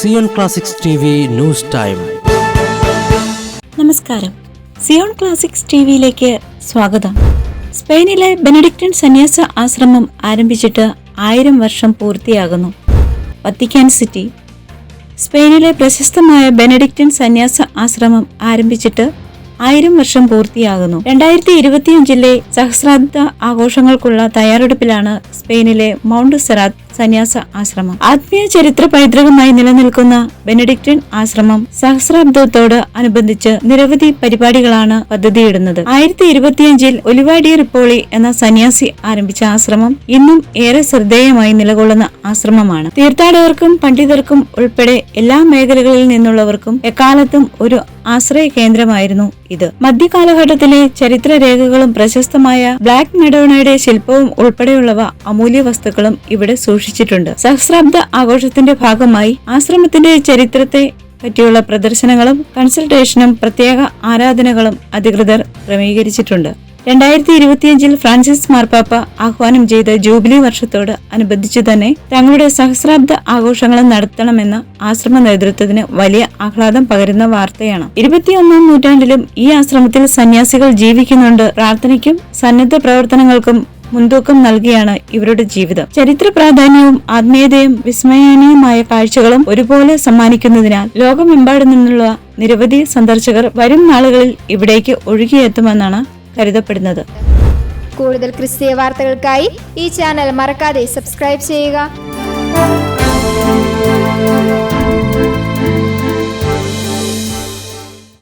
Zion classics news time. നമസ്കാരം. Zion classics T വിയിലേക്ക് സ്വാഗതം. സ്പെയിനിലെ ബെനഡിക്റ്റൻ സന്യാസ ആശ്രമം ആരംഭിച്ചിട്ട് ആയിരം വർഷം പൂർത്തിയാകുന്നു. Vatican city. സ്പെയിനിലെ പ്രശസ്തമായ ബെനഡിക്റ്റൻ സന്യാസ ആശ്രമം ആരംഭിച്ചിട്ട് ആയിരം വർഷം പൂർത്തിയാകുന്നു. രണ്ടായിരത്തി ഇരുപത്തിയഞ്ചിലെ സഹസ്രാബ്ദ ആഘോഷങ്ങൾക്കുള്ള തയ്യാറെടുപ്പിലാണ് സ്പെയിനിലെ മൗണ്ട് സെറാത്ത് സന്യാസ ആശ്രമം. ആത്മീയ ചരിത്ര പൈതൃകമായി നിലനിൽക്കുന്ന ബെനഡിക്റ്റൻ ആശ്രമം സഹസ്രാബ്ദത്തോട് അനുബന്ധിച്ച് നിരവധി പരിപാടികളാണ് പദ്ധതിയിടുന്നത്. ആയിരത്തി ഇരുപത്തിയഞ്ചിൽ ഒലിവാഡി റിപ്പോളി എന്ന സന്യാസി ആരംഭിച്ച ആശ്രമം ഇന്നും ഏറെ ശ്രദ്ധേയമായി നിലകൊള്ളുന്ന ആശ്രമമാണ്. തീർത്ഥാടകർക്കും പണ്ഡിതർക്കും ഉൾപ്പെടെ എല്ലാ മേഖലകളിൽ നിന്നുള്ളവർക്കും എക്കാലത്തും ഒരു ആശ്രയ കേന്ദ്രമായിരുന്നു ഇത്. മധ്യകാലഘട്ടത്തിലെ ചരിത്ര രേഖകളും പ്രശസ്തമായ ബ്ലാക്ക് മെഡോണയുടെ ശില്പവും ഉൾപ്പെടെയുള്ളവ അമൂല്യ വസ്തുക്കളും ഇവിടെ സൂക്ഷിച്ചിട്ടുണ്ട് സഹസ്രാബ്ദ ആഘോഷത്തിന്റെ ഭാഗമായി ആശ്രമത്തിന്റെ ചരിത്രത്തെ പറ്റിയുള്ള പ്രദർശനങ്ങളും കൺസൾട്ടേഷനും പ്രത്യേക ആരാധനകളും അധികൃതർ ക്രമീകരിച്ചിട്ടുണ്ട്. രണ്ടായിരത്തി ഇരുപത്തിയഞ്ചിൽ ഫ്രാൻസിസ് മാർപ്പാപ്പ ആഹ്വാനം ചെയ്ത ജൂബിലി വർഷത്തോട് അനുബന്ധിച്ചു തന്നെ തങ്ങളുടെ സഹസ്രാബ്ദ ആഘോഷങ്ങൾ നടത്തണമെന്ന ആശ്രമ നേതൃത്വത്തിന് വലിയ ആഹ്ലാദം പകരുന്ന വാർത്തയാണ്. ഇരുപത്തിയൊന്നാം നൂറ്റാണ്ടിലും ഈ ആശ്രമത്തിൽ സന്യാസികൾ ജീവിക്കുന്നുണ്ട്. പ്രാർത്ഥനയ്ക്കും സന്നദ്ധ പ്രവർത്തനങ്ങൾക്കും മുൻതൂക്കം നൽകിയാണ് ഇവരുടെ ജീവിതം. ചരിത്ര പ്രാധാന്യവും ആത്മീയതയും വിസ്മയനീയമായ കാഴ്ചകളും ഒരുപോലെ സമ്മാനിക്കുന്നതിനാൽ ലോകമെമ്പാടു നിന്നുള്ള നിരവധി സന്ദർശകർ വരും നാളുകളിൽ ഇവിടേക്ക് ഒഴുകിയെത്തുമെന്നാണ് കരുതപ്പെടുന്നത്. കൂടുതൽ ക്രിസ്തീയ വാർത്തകൾക്കായി ഈ ചാനൽ മറക്കാതെ സബ്സ്ക്രൈബ് ചെയ്യുക.